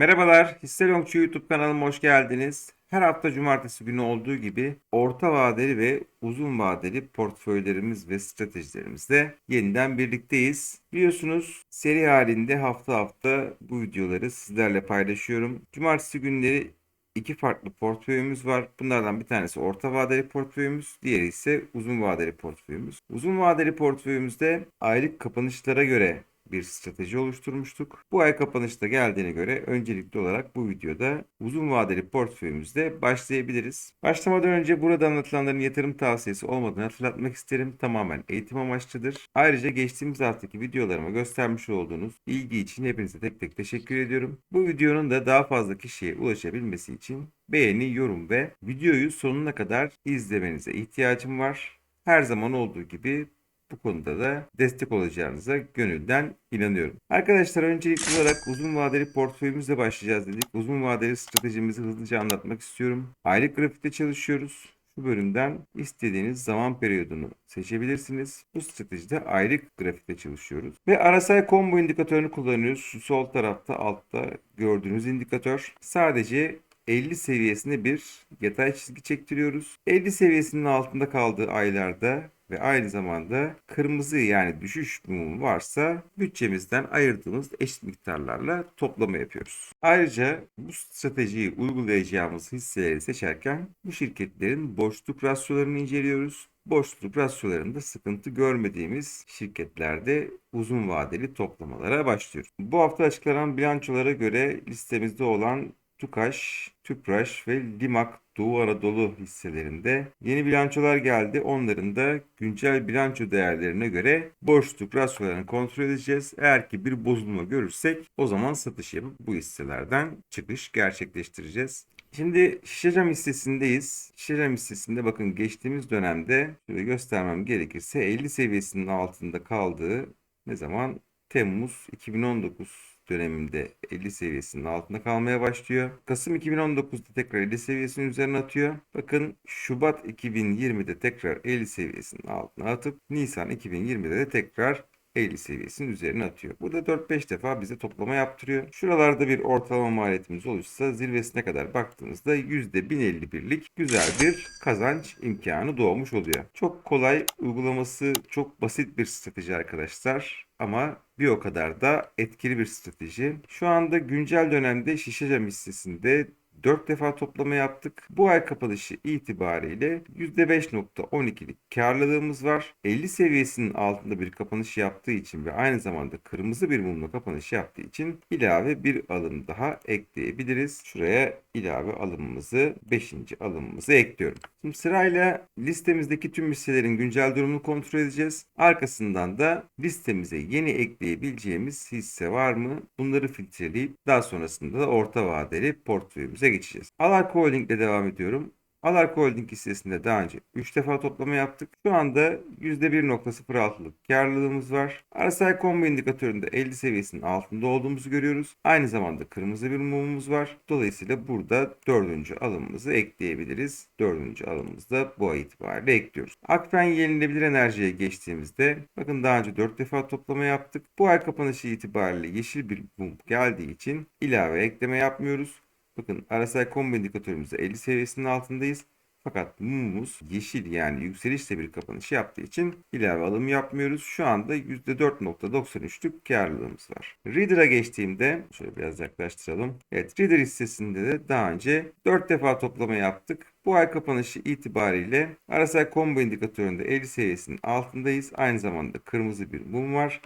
Merhabalar, Hisse Longçu YouTube kanalıma hoş geldiniz. Her hafta cumartesi günü olduğu gibi orta vadeli ve uzun vadeli portföylerimiz ve stratejilerimizle yeniden birlikteyiz. Biliyorsunuz seri halinde hafta hafta bu videoları sizlerle paylaşıyorum. Cumartesi günleri iki farklı portföyümüz var. Bunlardan bir tanesi orta vadeli portföyümüz, diğeri ise uzun vadeli portföyümüz. Uzun vadeli portföyümüzde aylık kapanışlara göre bir strateji oluşturmuştuk. Bu ay kapanışta geldiğine göre öncelikli olarak bu videoda uzun vadeli portföyümüzde başlayabiliriz. Başlamadan önce burada anlatılanların yatırım tavsiyesi olmadığını hatırlatmak isterim. Tamamen eğitim amaçlıdır. Ayrıca geçtiğimiz haftaki videolarıma göstermiş olduğunuz ilgi için hepinize tek tek teşekkür ediyorum. Bu videonun da daha fazla kişiye ulaşabilmesi için beğeni, yorum ve videoyu sonuna kadar izlemenize ihtiyacım var. Her zaman olduğu gibi bu konuda da destek olacağınıza gönülden inanıyorum. Arkadaşlar öncelikli olarak uzun vadeli portföyümüzle başlayacağız dedik. Uzun vadeli stratejimizi hızlıca anlatmak istiyorum. Aylık grafikte çalışıyoruz. Bu bölümden istediğiniz zaman periyodunu seçebilirsiniz. Bu stratejide aylık grafikte çalışıyoruz. Ve RSI combo indikatörünü kullanıyoruz. Şu sol tarafta altta gördüğünüz indikatör. Sadece 50 seviyesinde bir yatay çizgi çektiriyoruz. 50 seviyesinin altında kaldığı aylarda ve aynı zamanda kırmızı yani düşüş mumu varsa bütçemizden ayırdığımız eşit miktarlarla toplama yapıyoruz. Ayrıca bu stratejiyi uygulayacağımız hisseleri seçerken bu şirketlerin boşluk rasyolarını inceliyoruz. Boşluk rasyolarında sıkıntı görmediğimiz şirketlerde uzun vadeli toplamalara başlıyoruz. Bu hafta açıklanan bilançolara göre listemizde olan Tukaş, Tüpraş ve Limak Doğu Anadolu hisselerinde yeni bilançolar geldi. Onların da güncel bilanço değerlerine göre boşluk rasyolarını kontrol edeceğiz. Eğer ki bir bozulma görürsek o zaman satış yapıp bu hisselerden çıkış gerçekleştireceğiz. Şimdi Şişecam hissesindeyiz. Şişecam hissesinde bakın geçtiğimiz dönemde şöyle göstermem gerekirse 50 seviyesinin altında kaldığı ne zaman? Temmuz 2019 döneminde 50 seviyesinin altında kalmaya başlıyor. Kasım 2019'da tekrar 50 seviyesinin üzerine atıyor. Bakın Şubat 2020'de tekrar 50 seviyesinin altına atıp Nisan 2020'de de tekrar 50 seviyesinin üzerine atıyor. Burada 4-5 defa bize toplama yaptırıyor. Şuralarda bir ortalama maliyetimiz oluşsa zirvesine kadar baktığımızda %1051'lik güzel bir kazanç imkanı doğmuş oluyor. Çok kolay uygulaması çok basit bir strateji arkadaşlar ama bir o kadar da etkili bir strateji. Şu anda güncel dönemde Şişecam hissesinde 4 defa toplama yaptık. Bu ay kapanışı itibariyle %5.12'lik karlılığımız var. 50 seviyesinin altında bir kapanış yaptığı için ve aynı zamanda kırmızı bir mumla kapanış yaptığı için ilave bir alım daha ekleyebiliriz. Şuraya ilave alımımızı 5. alımımızı ekliyorum. Şimdi sırayla listemizdeki tüm hisselerin güncel durumunu kontrol edeceğiz. Arkasından da listemize yeni ekleyebileceğimiz hisse var mı? Bunları filtreleyip daha sonrasında da orta vadeli portföyümüze geçeceğiz. Alarko Holding ile devam ediyorum. Alarko Holding hissesinde daha önce 3 defa toplama yaptık. Şu anda %1.06'lık karlılığımız var. RSI Combo indikatöründe 50 seviyesinin altında olduğumuzu görüyoruz. Aynı zamanda kırmızı bir mumumuz var. Dolayısıyla burada dördüncü alımımızı ekleyebiliriz. Dördüncü alımımızı da bu ay itibariyle ekliyoruz. Akfen yenilebilir enerjiye geçtiğimizde bakın daha önce 4 defa toplama yaptık. Bu ay kapanışı itibariyle yeşil bir mum geldiği için ilave ekleme yapmıyoruz. Bakın RSI combo indikatörümüzde 50 seviyesinin altındayız. Fakat mumumuz yeşil yani yükselişle bir kapanış yaptığı için ilave alım yapmıyoruz. Şu anda %4.93'lük karlılığımız var. Reader'a geçtiğimde şöyle biraz yaklaştıralım. Evet Reader hissesinde de daha önce 4 defa toplama yaptık. Bu ay kapanışı itibariyle RSI combo indikatöründe 50 seviyesinin altındayız. Aynı zamanda kırmızı bir mum var.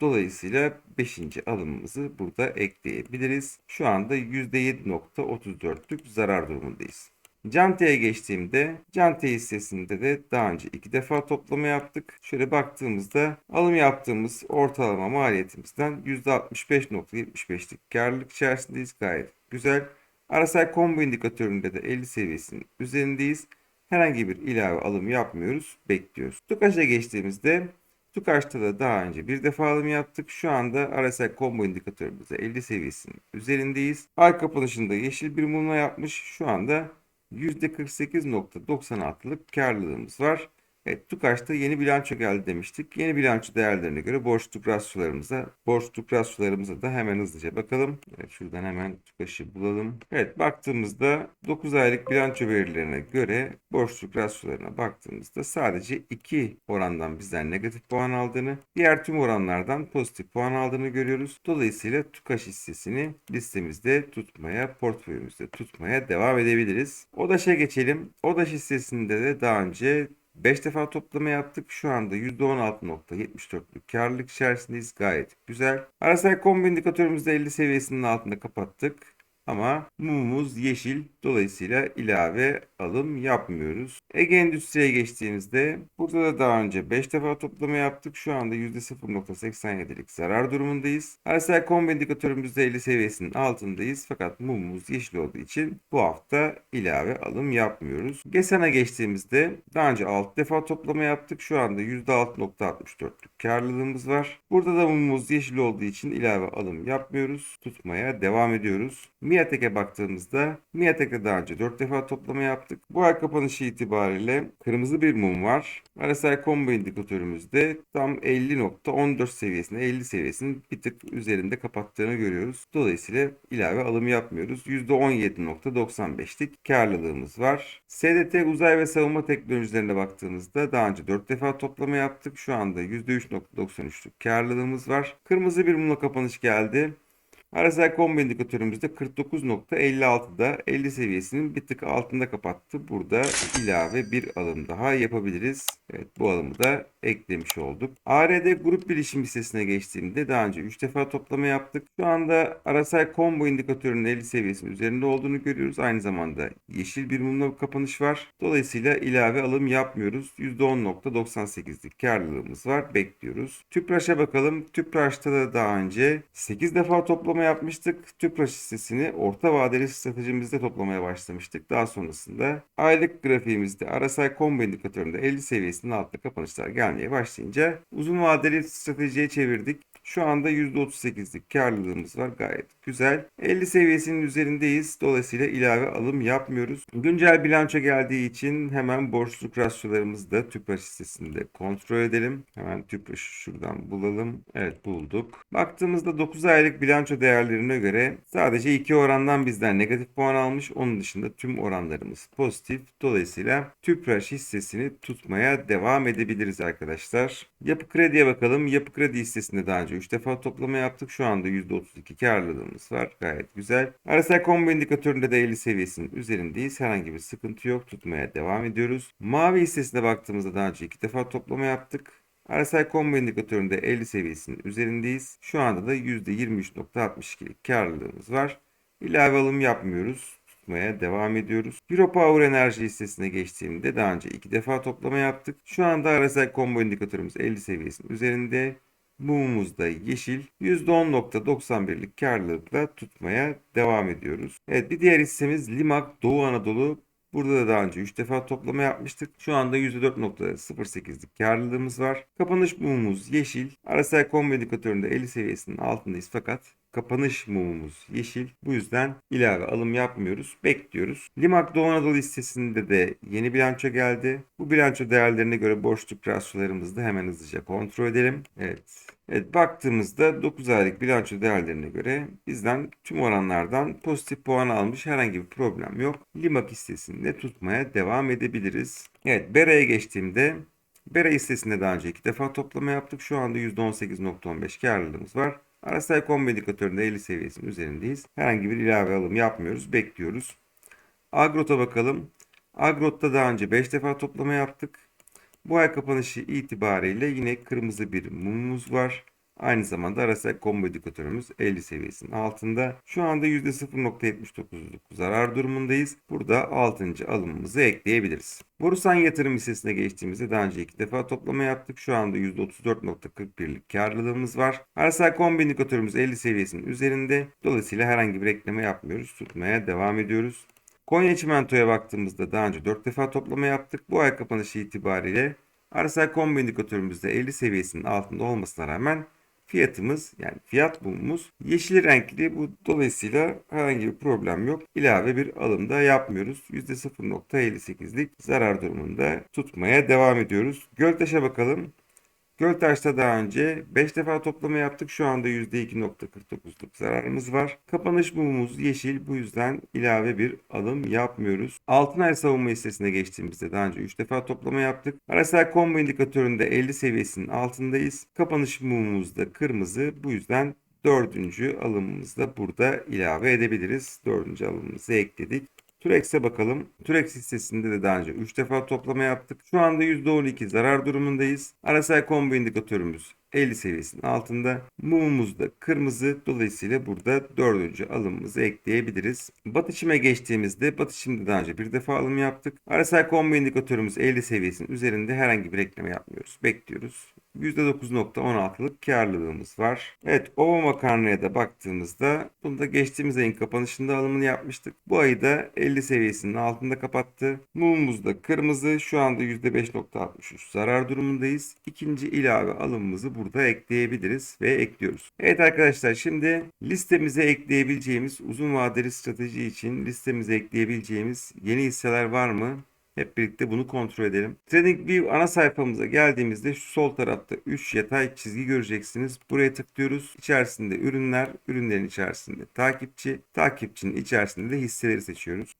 Dolayısıyla 5. alımımızı burada ekleyebiliriz. Şu anda %7.34'lük zarar durumundayız. Cante'ye geçtiğimde Cante hissesinde de daha önce iki defa toplama yaptık. Şöyle baktığımızda alım yaptığımız ortalama maliyetimizden %65.75'lik karlılık içerisindeyiz. Gayet güzel. RSI combo indikatöründe de 50 seviyesinin üzerindeyiz. Herhangi bir ilave alım yapmıyoruz. Bekliyoruz. Tukaş'a geçtiğimizde Tukaş'ta da daha önce bir defa alım yaptık. Şu anda RSI combo indikatörümüzde 50 seviyesinin üzerindeyiz. Ay kapanışında yeşil bir mumla yapmış. Şu anda %48.96'lık karlılığımız var. Evet, TÜKAŞ'ta yeni bilanço geldi demiştik. Yeni bilanço değerlerine göre borçluluk rasyolarımıza, borçluluk rasyolarımıza da hemen hızlıca bakalım. Evet, şuradan hemen TÜKAŞ'ı bulalım. Evet, baktığımızda 9 aylık bilanço verilerine göre borçluluk rasyolarına baktığımızda sadece 2 orandan bizden negatif puan aldığını, diğer tüm oranlardan pozitif puan aldığını görüyoruz. Dolayısıyla TÜKAŞ hissesini listemizde tutmaya, portföyümüzde tutmaya devam edebiliriz. ODAŞ'a geçelim. ODAŞ hissesinde de daha önce 5 defa toplama yaptık. Şu anda %16.74'lük karlılık içerisindeyiz. Gayet güzel. RSI kombi indikatörümüzde 50 seviyesinin altında kapattık. Ama mumumuz yeşil. Dolayısıyla ilave alım yapmıyoruz. Ege Endüstri'ye geçtiğimizde burada da daha önce 5 defa toplama yaptık. Şu anda %0.87'lik zarar durumundayız. RSI kombi indikatörümüzde 50 seviyesinin altındayız. Fakat mumumuz yeşil olduğu için bu hafta ilave alım yapmıyoruz. GESAN'a geçtiğimizde daha önce 6 defa toplama yaptık. Şu anda %6.64'lük karlılığımız var. Burada da mumumuz yeşil olduğu için ilave alım yapmıyoruz. Tutmaya devam ediyoruz. Miatek'e baktığımızda Miatek'te daha önce 4 defa toplama yaptık. Bu ay kapanışı itibariyle kırmızı bir mum var. RSI combo indikatörümüzde tam 50.14 seviyesinde 50 seviyesinin bir tık üzerinde kapattığını görüyoruz. Dolayısıyla ilave alım yapmıyoruz. %17.95'lik karlılığımız var. SDT uzay ve savunma teknolojilerine baktığımızda daha önce 4 defa toplama yaptık. Şu anda %3.93'lük karlılığımız var. Kırmızı bir mumla kapanış geldi. RSI combo indikatörümüzde 49.56'da 50 seviyesinin bir tık altında kapattı. Burada ilave bir alım daha yapabiliriz. Evet bu alımı da eklemiş olduk. ARD grup bilişim hissesine geçtiğimde daha önce 3 defa toplama yaptık. Şu anda RSI combo indikatörünün 50 seviyesinin üzerinde olduğunu görüyoruz. Aynı zamanda yeşil bir mumla bir kapanış var. Dolayısıyla ilave alım yapmıyoruz. %10.98'lik karlılığımız var. Bekliyoruz. Tüpraş'a bakalım. Tüpraş'ta da daha önce 8 defa toplama yapmıştık. Tüpraş hissesini orta vadeli stratejimizde toplamaya başlamıştık. Daha sonrasında aylık grafiğimizde RSI combo indikatöründe 50 seviyesinin altında kapanışlar gelmeye başlayınca uzun vadeli stratejiye çevirdik. Şu anda %38'lik karlılığımız var. Gayet güzel. 50 seviyesinin üzerindeyiz. Dolayısıyla ilave alım yapmıyoruz. Güncel bilanço geldiği için hemen borçluluk rasyolarımızı da Tüpraş hissesinde kontrol edelim. Hemen Tüpraş'ı şuradan bulalım. Evet bulduk. Baktığımızda 9 aylık bilanço değerlerine göre sadece 2 orandan bizden negatif puan almış. Onun dışında tüm oranlarımız pozitif. Dolayısıyla Tüpraş hissesini tutmaya devam edebiliriz arkadaşlar. Yapı Kredi'ye bakalım. Yapı Kredi hissesinde daha önce 3 defa toplama yaptık. Şu anda %32 karlılığımız var. Gayet güzel. RSI combo indikatöründe de 50 seviyesinin üzerindeyiz. Herhangi bir sıkıntı yok. Tutmaya devam ediyoruz. Mavi hissesine baktığımızda daha önce 2 defa toplama yaptık. RSI combo indikatöründe 50 seviyesinin üzerindeyiz. Şu anda da %23.62'lik karlılığımız var. İlave alım yapmıyoruz tutmaya devam ediyoruz. Euro Power Enerji hissesine geçtiğimde daha önce iki defa toplama yaptık. Şu anda RSI combo indikatörümüz 50 seviyesinin üzerinde. Mumumuz da yeşil. %10.91'lik karlılıkla tutmaya devam ediyoruz. Evet bir diğer hissemiz Limak Doğu Anadolu. Burada da daha önce 3 defa toplama yapmıştık. Şu anda %4.08'lik karlılığımız var. Kapanış mumumuz yeşil. RSI combo indikatöründe 50 seviyesinin altındayız fakat kapanış mumumuz yeşil. Bu yüzden ilave alım yapmıyoruz. Bekliyoruz. Limak Doğu Anadolu listesinde de yeni bilanço geldi. Bu bilanço değerlerine göre borçluk rasyolarımızı da hemen hızlıca kontrol edelim. Evet. Evet baktığımızda 9 aylık bilanço değerlerine göre bizden tüm oranlardan pozitif puan almış herhangi bir problem yok. Limak hissesinde tutmaya devam edebiliriz. Evet Bera'ya geçtiğimde Bera hissesinde daha önce iki defa toplama yaptık. Şu anda %18.15 karlılığımız var. RSI combo indikatöründe 50 seviyesinin üzerindeyiz. Herhangi bir ilave alım yapmıyoruz. Bekliyoruz. Agrot'a bakalım. Agrot'ta daha önce 5 defa toplama yaptık. Bu ay kapanışı itibariyle yine kırmızı bir mumumuz var. Aynı zamanda RSI combo indikatörümüz 50 seviyesinin altında. Şu anda %0.79'luk zarar durumundayız. Burada 6. alımımızı ekleyebiliriz. Borusan yatırım hissesine geçtiğimizde daha önce iki defa toplama yaptık. Şu anda %34.41'lik karlılığımız var. RSI combo indikatörümüz 50 seviyesinin üzerinde. Dolayısıyla herhangi bir ekleme yapmıyoruz. Tutmaya devam ediyoruz. Konya Çimento'ya baktığımızda daha önce 4 defa toplama yaptık. Bu ay kapanışı itibariyle RSI combo indikatörümüzde 50 seviyesinin altında olmasına rağmen fiyatımız yani fiyat mumumuz yeşil renkli. Bu dolayısıyla herhangi bir problem yok. İlave bir alımda yapmıyoruz. %0.58'lik zarar durumunda tutmaya devam ediyoruz. Göltaş'a bakalım. Göltaş'ta daha önce 5 defa toplama yaptık. Şu anda %2.49'luk zararımız var. Kapanış mumumuz yeşil. Bu yüzden ilave bir alım yapmıyoruz. Altınay savunma hissesine geçtiğimizde daha önce 3 defa toplama yaptık. RSI combo indikatöründe 50 seviyesinin altındayız. Kapanış mumumuz da kırmızı. Bu yüzden dördüncü alımımızı da burada ilave edebiliriz. Dördüncü alımımızı ekledik. Turex'e bakalım. Turex hissesinde de daha önce 3 defa toplama yaptık. Şu anda %12 zarar durumundayız. RSI combo indikatörümüz 50 seviyesinin altında. Mumumuz da kırmızı. Dolayısıyla burada dördüncü alımımızı ekleyebiliriz. Batışıma geçtiğimizde batışımda daha önce bir defa alım yaptık. RSI combo indikatörümüz 50 seviyesinin üzerinde herhangi bir ekleme yapmıyoruz. Bekliyoruz. %9.16'lık karlılığımız var. Evet ova makarnaya da baktığımızda bunda geçtiğimiz ayın kapanışında alımını yapmıştık. Bu ayı da 50 seviyesinin altında kapattı. Mumumuz da kırmızı. Şu anda %5.63 zarar durumundayız. İkinci ilave alımımızı burada ekleyebiliriz ve ekliyoruz. Evet arkadaşlar şimdi listemize ekleyebileceğimiz uzun vadeli strateji için listemize ekleyebileceğimiz yeni hisseler var mı? Hep birlikte bunu kontrol edelim. TradingView ana sayfamıza geldiğimizde şu sol tarafta 3 yatay çizgi göreceksiniz. Buraya tıklıyoruz. İçerisinde ürünler, ürünlerin içerisinde takipçi, takipçinin içerisinde de hisseleri seçiyoruz.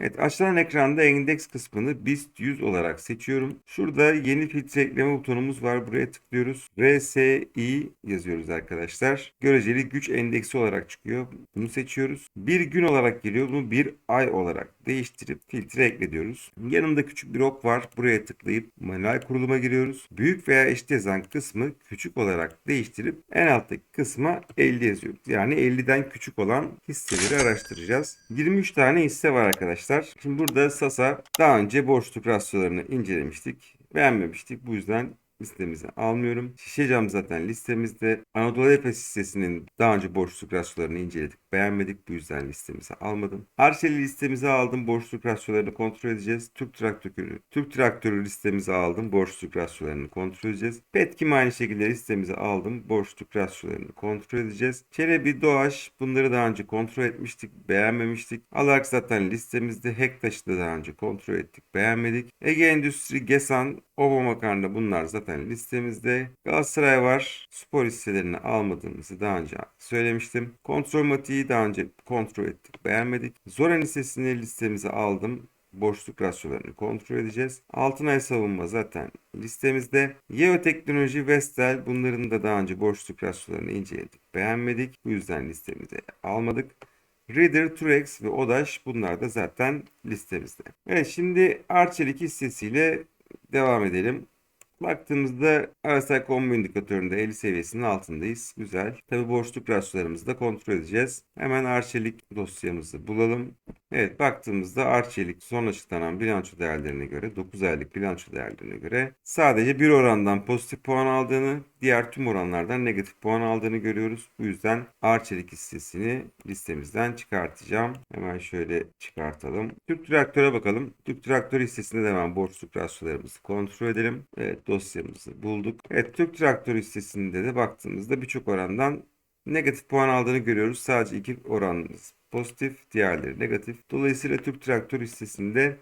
Evet açılan ekranda endeks kısmını BIST 100 olarak seçiyorum. Şurada yeni filtre ekleme butonumuz var. Buraya tıklıyoruz. RSI yazıyoruz arkadaşlar. Göreceli güç endeksi olarak çıkıyor. Bunu seçiyoruz. Bir gün olarak geliyor. Bunu bir ay olarak değiştirip filtre ekle diyoruz. Yanında küçük bir ok var. Buraya tıklayıp manuel kuruluma giriyoruz. Büyük veya eşit yazan kısmı küçük olarak değiştirip en alttaki kısma 50 yazıyoruz. Yani 50'den küçük olan hisseleri araştıracağız. 23 tane hisse var arkadaşlar. Şimdi burada Sasa daha önce borçluk rasyolarını incelemiştik. Beğenmemiştik. Bu yüzden listemize almıyorum. Şişecam zaten listemizde. Anadolu Efes hissesinin daha önce borçluk rasyolarını inceledik. Beğenmedik. Bu yüzden listemize almadım. Arçeli listemize aldım. Borçluk rasyolarını kontrol edeceğiz. Türk traktörü. Türk traktörü listemize aldım. Borçluk rasyolarını kontrol edeceğiz. Petkim aynı şekilde listemize aldım. Borçluk rasyolarını kontrol edeceğiz. Çelebi, Doğaş bunları daha önce kontrol etmiştik. Beğenmemiştik. Alark zaten listemizde. Hektaş'ı da daha önce kontrol ettik. Beğenmedik. Ege Endüstri, Gesan, Ova Makarna bunlar zaten listemizde. Galatasaray var. Spor hisselerini almadığımızı daha önce söylemiştim. Kontrol matiği daha önce kontrol ettik. Beğenmedik. Zoran hissesini listemize aldım. Boşluk rasyolarını kontrol edeceğiz. Altınay savunma zaten listemizde. Yeo Teknoloji, Vestel bunların da daha önce boşluk rasyolarını inceledik. Beğenmedik. Bu yüzden listemize almadık. Reader, Turex ve Odaş bunlar da zaten listemizde. Evet şimdi Arçelik hissesiyle devam edelim. Baktığımızda RSI combo indikatöründe 50 seviyesinin altındayız. Güzel. Tabi borçluk rasyolarımızı da kontrol edeceğiz. Hemen Arçelik dosyamızı bulalım. Evet baktığımızda Arçelik son açıklanan bilanço değerlerine göre 9 aylık bilanço değerlerine göre sadece bir orandan pozitif puan aldığını diğer tüm oranlardan negatif puan aldığını görüyoruz. Bu yüzden Arçelik hissesini listemizden çıkartacağım. Hemen şöyle çıkartalım. Türk Traktör'e bakalım. Türk Traktör hissesinde de hemen borçluk rasyolarımızı kontrol edelim. Evet dosyamızı bulduk. Evet Türk Traktör hissesinde de baktığımızda birçok orandan negatif puan aldığını görüyoruz. Sadece iki oranımız pozitif, diğerleri negatif. Dolayısıyla Türk Traktör hissesinde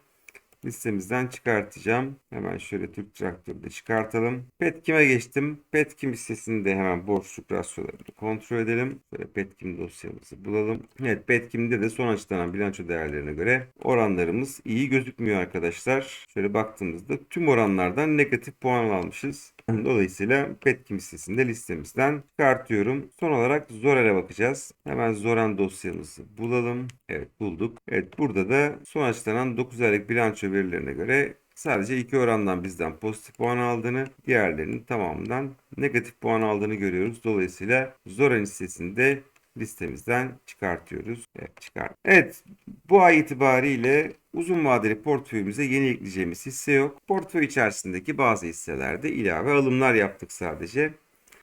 listemizden çıkartacağım. Hemen şöyle Türk Traktörü de çıkartalım. Petkim'e geçtim. Petkim hissesinde hemen borçluk rasyolarını kontrol edelim. Böyle Petkim dosyamızı bulalım. Evet Petkim'de de son açıklanan bilanço değerlerine göre oranlarımız iyi gözükmüyor arkadaşlar. Şöyle baktığımızda tüm oranlardan negatif puan almışız. Dolayısıyla Petkim hissesinde listemizden çıkartıyorum. Son olarak Zorel'e bakacağız. Hemen Zoran dosyamızı bulalım. Evet bulduk. Evet burada da son açıklanan 9 aylık bilanço verilerine göre sadece iki orandan bizden pozitif puan aldığını, diğerlerinin tamamından negatif puan aldığını görüyoruz. Dolayısıyla Zoran hissesinde listemizden çıkartıyoruz. Evet, çıkart. Evet, bu ay itibariyle uzun vadeli portföyümüze yeni ekleyeceğimiz hisse yok. Portföy içerisindeki bazı hisselerde ilave alımlar yaptık sadece.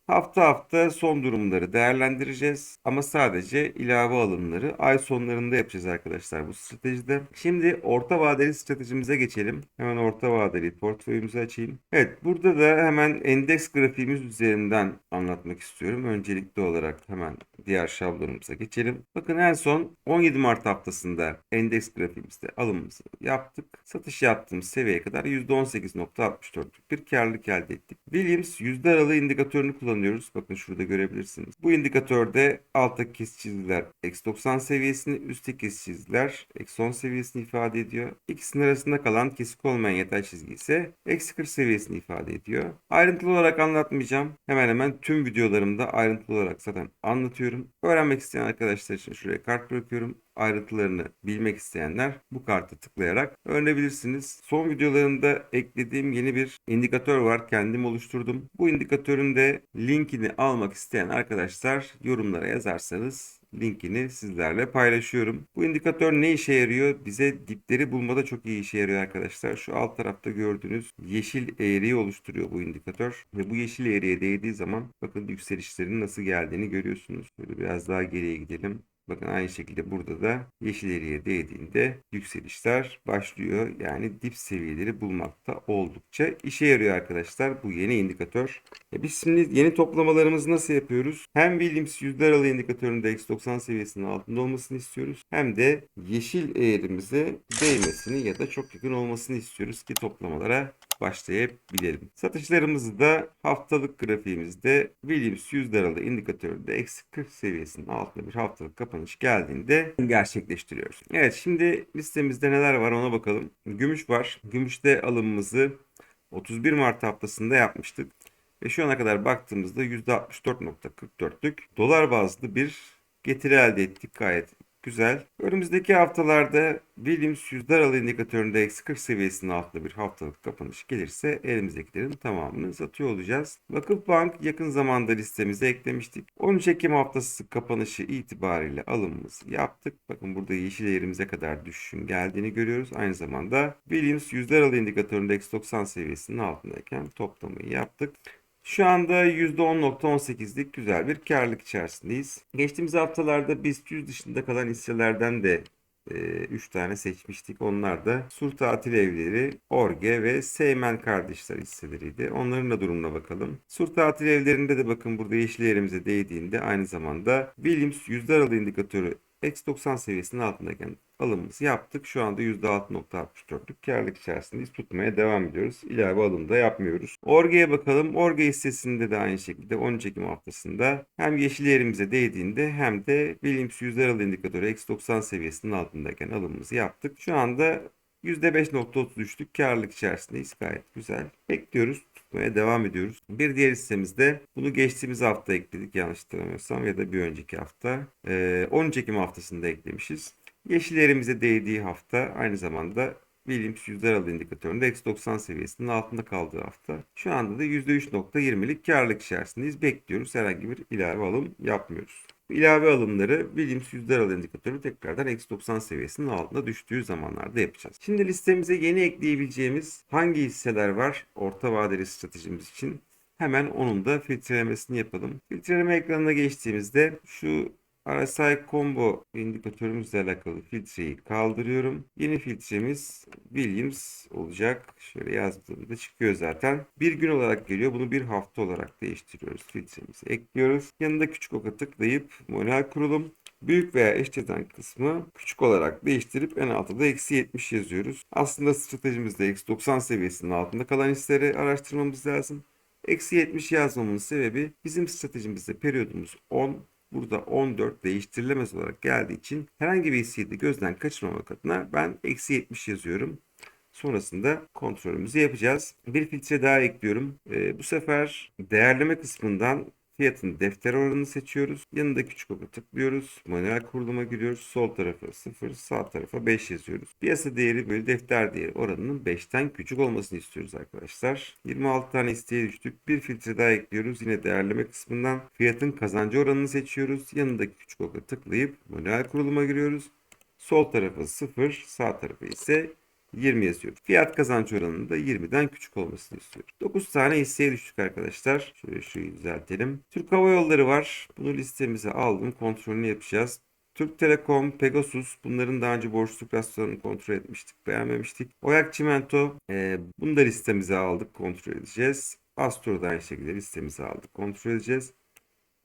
Hafta hafta son durumları değerlendireceğiz ama sadece ilave alımları ay sonlarında yapacağız arkadaşlar bu stratejide. Şimdi orta vadeli stratejimize geçelim. Hemen orta vadeli portföyümüzü açayım. Evet burada da hemen endeks grafiğimiz üzerinden anlatmak istiyorum. Öncelikli olarak hemen diğer şablonumuza geçelim. Bakın en son 17 Mart haftasında endeks grafiğimizde alımımızı yaptık. Satış yaptığımız seviyeye kadar %18.64'lük bir karlılık elde ettik. Williams yüzde aralığı indikatörünü kullanıyoruz. Bakın şurada görebilirsiniz. Bu indikatörde alttaki kes çizgiler X90 seviyesini, üstteki kes çizgiler X10 seviyesini ifade ediyor. İkisinin arasında kalan kesik olmayan yatay çizgi ise eksi 40 seviyesini ifade ediyor. Ayrıntılı olarak anlatmayacağım. Hemen hemen tüm videolarımda ayrıntılı olarak zaten anlatıyorum. Öğrenmek isteyen arkadaşlar için şuraya kart bırakıyorum ayrıntılarını bilmek isteyenler bu kartı tıklayarak öğrenebilirsiniz. Son videolarımda eklediğim yeni bir indikatör var. Kendim oluşturdum. Bu indikatörün de linkini almak isteyen arkadaşlar yorumlara yazarsanız linkini sizlerle paylaşıyorum. Bu indikatör ne işe yarıyor? Bize dipleri bulmada çok iyi işe yarıyor arkadaşlar. Şu alt tarafta gördüğünüz yeşil eğriyi oluşturuyor bu indikatör. Ve bu yeşil eğriye değdiği zaman bakın yükselişlerin nasıl geldiğini görüyorsunuz. Böyle biraz daha geriye gidelim. Bakın aynı şekilde burada da yeşil eriye değdiğinde yükselişler başlıyor. Yani dip seviyeleri bulmakta oldukça işe yarıyor arkadaşlar bu yeni indikatör. E biz şimdi yeni toplamalarımızı nasıl yapıyoruz? Hem Williams yüzde aralığı indikatöründe X90 seviyesinin altında olmasını istiyoruz. Hem de yeşil eğrimize değmesini ya da çok yakın olmasını istiyoruz ki toplamalara başlayabilirim. Satışlarımızı da haftalık grafiğimizde Williams yüzde aralığı indikatöründe eksi 40 seviyesinin altında bir haftalık kapanış geldiğinde gerçekleştiriyoruz. Evet şimdi listemizde neler var ona bakalım. Gümüş var. Gümüşte alımımızı 31 Mart haftasında yapmıştık. Ve şu ana kadar baktığımızda %64.44'lük dolar bazlı bir getiri elde ettik gayet güzel. Önümüzdeki haftalarda Williams yüzde aralığı indikatöründe eksi 40 seviyesinin altında bir haftalık kapanış gelirse elimizdekilerin tamamını satıyor olacağız. Vakıfbank yakın zamanda listemize eklemiştik. 13 Ekim haftası kapanışı itibariyle alımımızı yaptık. Bakın burada yeşil yerimize kadar düşüşün geldiğini görüyoruz. Aynı zamanda Williams yüzde aralığı indikatöründe eksi 90 seviyesinin altındayken toplamayı yaptık. Şu anda %10.18'lik güzel bir karlılık içerisindeyiz. Geçtiğimiz haftalarda BIST 100 dışında kalan hisselerden de 3 tane seçmiştik. Onlar da Sur Tatil Evleri, Orge ve Seymen Kardeşler hisseleriydi. Onların da durumuna bakalım. Sur Tatil Evlerinde de bakın burada yeşil yerimize değdiğinde aynı zamanda Williams yüzde aralığı indikatörü X90 seviyesinin altındayken alımımızı yaptık. Şu anda %6.64'lük karlılık içerisindeyiz. Tutmaya devam ediyoruz. İlave alım da yapmıyoruz. Orge'ye bakalım. Orge hissesinde de aynı şekilde 13 Ekim haftasında hem yeşil yerimize değdiğinde hem de Williams yüzde aralığı indikatörü X90 seviyesinin altındayken alımımızı yaptık. Şu anda %5.33'lük karlılık içerisindeyiz. Gayet güzel. Bekliyoruz tutmaya devam ediyoruz. Bir diğer hissemizde bunu geçtiğimiz hafta ekledik yanlış hatırlamıyorsam ya da bir önceki hafta. Ee, 13 Ekim haftasında eklemişiz. Yeşil yerimize değdiği hafta aynı zamanda Williams yüzde aralığı indikatöründe X90 seviyesinin altında kaldığı hafta. Şu anda da %3.20'lik karlılık içerisindeyiz. Bekliyoruz. Herhangi bir ilave alım yapmıyoruz. İlave alımları Williams yüzde aralığı indikatörü tekrardan X90 seviyesinin altında düştüğü zamanlarda yapacağız. Şimdi listemize yeni ekleyebileceğimiz hangi hisseler var orta vadeli stratejimiz için? Hemen onun da filtrelemesini yapalım. Filtreleme ekranına geçtiğimizde şu RSI combo indikatörümüzle alakalı filtreyi kaldırıyorum. Yeni filtremiz Williams olacak. Şöyle yazdığımda çıkıyor zaten. Bir gün olarak geliyor. Bunu bir hafta olarak değiştiriyoruz. Filtremizi ekliyoruz. Yanında küçük oka tıklayıp manuel kurulum. Büyük veya eşleten kısmı küçük olarak değiştirip en altta da eksi 70 yazıyoruz. Aslında stratejimizde eksi 90 seviyesinin altında kalan hisseleri araştırmamız lazım. Eksi 70 yazmamın sebebi bizim stratejimizde periyodumuz 10 burada 14 değiştirilemez olarak geldiği için herhangi bir hisseyi de gözden kaçırmamak adına ben eksi 70 yazıyorum. Sonrasında kontrolümüzü yapacağız. Bir filtre daha ekliyorum. Ee, bu sefer değerleme kısmından fiyatın defter oranını seçiyoruz. Yanında küçük oku tıklıyoruz. Manuel kuruluma giriyoruz. Sol tarafa 0, sağ tarafa 5 yazıyoruz. Piyasa değeri bölü defter değeri oranının 5'ten küçük olmasını istiyoruz arkadaşlar. 26 tane isteğe düştük. Bir filtre daha ekliyoruz. Yine değerleme kısmından fiyatın kazancı oranını seçiyoruz. Yanındaki küçük oku tıklayıp manuel kuruluma giriyoruz. Sol tarafı 0, sağ tarafı ise 20 yazıyorum. Fiyat kazanç oranının da 20'den küçük olmasını istiyorum. 9 tane hisseye düştük arkadaşlar. Şöyle şurayı düzeltelim. Türk Hava Yolları var. Bunu listemize aldım. Kontrolünü yapacağız. Türk Telekom, Pegasus bunların daha önce borçluluk rasyonlarını kontrol etmiştik. Beğenmemiştik. Oyak Çimento e, bunu da listemize aldık. Kontrol edeceğiz. Astor'u da aynı şekilde listemize aldık. Kontrol edeceğiz.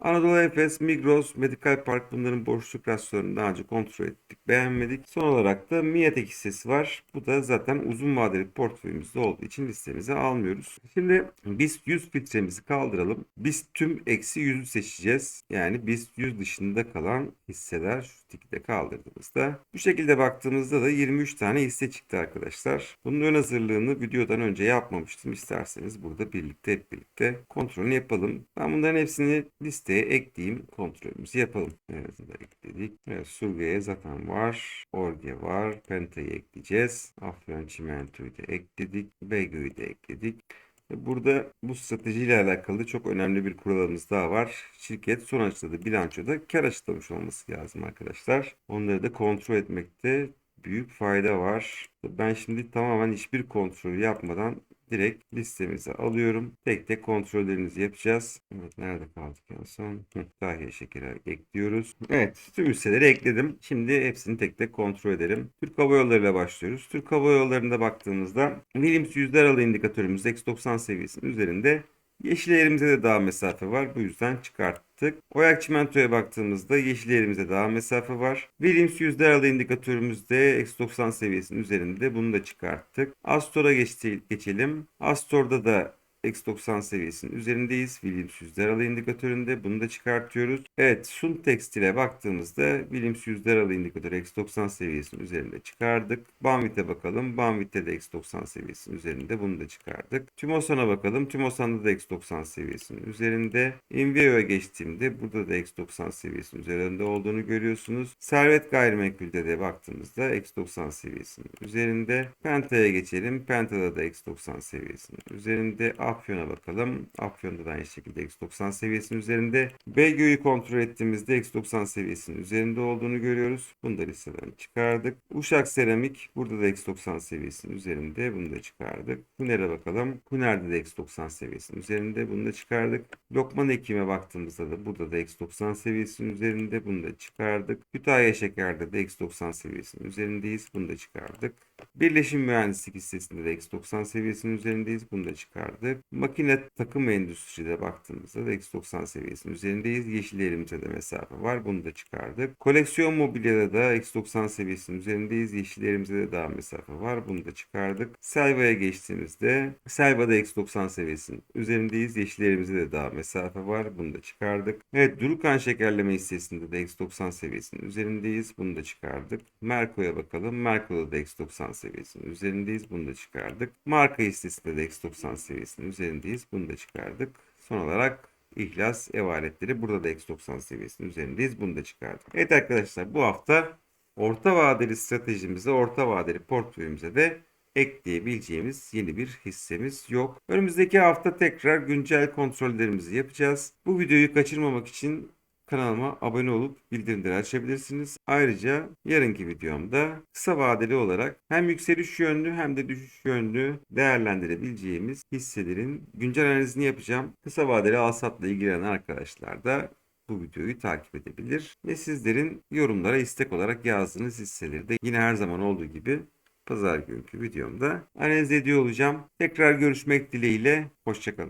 Anadolu Efes, Migros, Medical Park bunların borçluluk rasyonlarını daha önce kontrol ettik. Beğenmedik. Son olarak da Miatek hissesi var. Bu da zaten uzun vadeli portföyümüzde olduğu için listemize almıyoruz. Şimdi biz 100 filtremizi kaldıralım. Biz tüm eksi 100'ü seçeceğiz. Yani biz 100 dışında kalan hisseler şu tikte kaldırdığımızda. Bu şekilde baktığımızda da 23 tane hisse çıktı arkadaşlar. Bunun ön hazırlığını videodan önce yapmamıştım. İsterseniz burada birlikte hep birlikte kontrolünü yapalım. Ben bunların hepsini listeye ekleyeyim. Kontrolümüzü yapalım. Evet da ekledik. Evet Surge'ye zaten var. Orge var. Penta'yı ekleyeceğiz. Afyon Çimento'yu da ekledik. BG'yi de ekledik. Burada bu stratejiyle alakalı çok önemli bir kuralımız daha var. Şirket son açıkladığı bilançoda kar açıklamış olması lazım arkadaşlar. Onları da kontrol etmekte büyük fayda var. Ben şimdi tamamen hiçbir kontrol yapmadan direkt listemize alıyorum. Tek tek kontrollerimizi yapacağız. Evet nerede kaldık en son? Dahiye şekeri ekliyoruz. Evet tüm hisseleri ekledim. Şimdi hepsini tek tek kontrol edelim. Türk Hava Yolları ile başlıyoruz. Türk Hava Yolları'nda baktığımızda Williams yüzler aralığı indikatörümüz X90 seviyesinin üzerinde. Yeşil eğrimize de daha mesafe var. Bu yüzden çıkarttık. Oyak çimentoya baktığımızda yeşil eğrimize daha mesafe var. Williams yüzde aralığı indikatörümüzde X90 seviyesinin üzerinde. Bunu da çıkarttık. Astor'a geçelim. Astor'da da X90 seviyesinin üzerindeyiz. Williams yüzde aralığı indikatöründe. Bunu da çıkartıyoruz. Evet Sun Textil'e baktığımızda Williams yüzde aralığı indikatörü X90 seviyesinin üzerinde çıkardık. Banvit'e bakalım. Banvit'te de X90 seviyesinin üzerinde. Bunu da çıkardık. Tümosan'a bakalım. Tümosan'da da X90 seviyesinin üzerinde. Envio'ya geçtiğimde burada da X90 seviyesinin üzerinde olduğunu görüyorsunuz. Servet gayrimenkulde de baktığımızda X90 seviyesinin üzerinde. Penta'ya geçelim. Penta'da da X90 seviyesinin üzerinde. Afyon'a bakalım. Afyon'da da aynı şekilde X90 seviyesinin üzerinde. BG'yi kontrol ettiğimizde X90 seviyesinin üzerinde olduğunu görüyoruz. Bunu da listeden çıkardık. Uşak Seramik burada da X90 seviyesinin üzerinde. Bunu da çıkardık. Kuner'e bakalım. Kuner'de de X90 seviyesinin üzerinde. Bunu da çıkardık. Lokman Ekim'e baktığımızda da burada da X90 seviyesinin üzerinde. Bunu da çıkardık. Kütahya Şeker'de de X90 seviyesinin üzerindeyiz. Bunu da çıkardık. Birleşim Mühendislik hissesinde de X90 seviyesinin üzerindeyiz. Bunu da çıkardık. Makine takım ve endüstride baktığımızda da X90 seviyesinin üzerindeyiz. Yeşil elimizde de mesafe var. Bunu da çıkardık. Koleksiyon mobilyada da X90 seviyesinin üzerindeyiz. Yeşil elimizde de daha mesafe var. Bunu da çıkardık. Selva'ya geçtiğimizde Selva'da X90 seviyesinin üzerindeyiz. Yeşil elimizde de daha mesafe var. Bunu da çıkardık. Evet Durukan şekerleme hissesinde de X90 seviyesinin üzerindeyiz. Bunu da çıkardık. Merko'ya bakalım. Merko'da da X90 seviyesinin üzerindeyiz. Bunu da çıkardık. Marka hissesinde de X90 seviyesinin üzerindeyiz. Bunu da çıkardık. Son olarak İhlas ev aletleri burada da X90 seviyesinin üzerindeyiz. Bunu da çıkardık. Evet arkadaşlar bu hafta orta vadeli stratejimize, orta vadeli portföyümüze de ekleyebileceğimiz yeni bir hissemiz yok. Önümüzdeki hafta tekrar güncel kontrollerimizi yapacağız. Bu videoyu kaçırmamak için kanalıma abone olup bildirimleri açabilirsiniz. Ayrıca yarınki videomda kısa vadeli olarak hem yükseliş yönlü hem de düşüş yönlü değerlendirebileceğimiz hisselerin güncel analizini yapacağım. Kısa vadeli alsatla ilgilenen arkadaşlar da bu videoyu takip edebilir. Ve sizlerin yorumlara istek olarak yazdığınız hisseleri de yine her zaman olduğu gibi pazar günkü videomda analiz ediyor olacağım. Tekrar görüşmek dileğiyle. Hoşçakalın.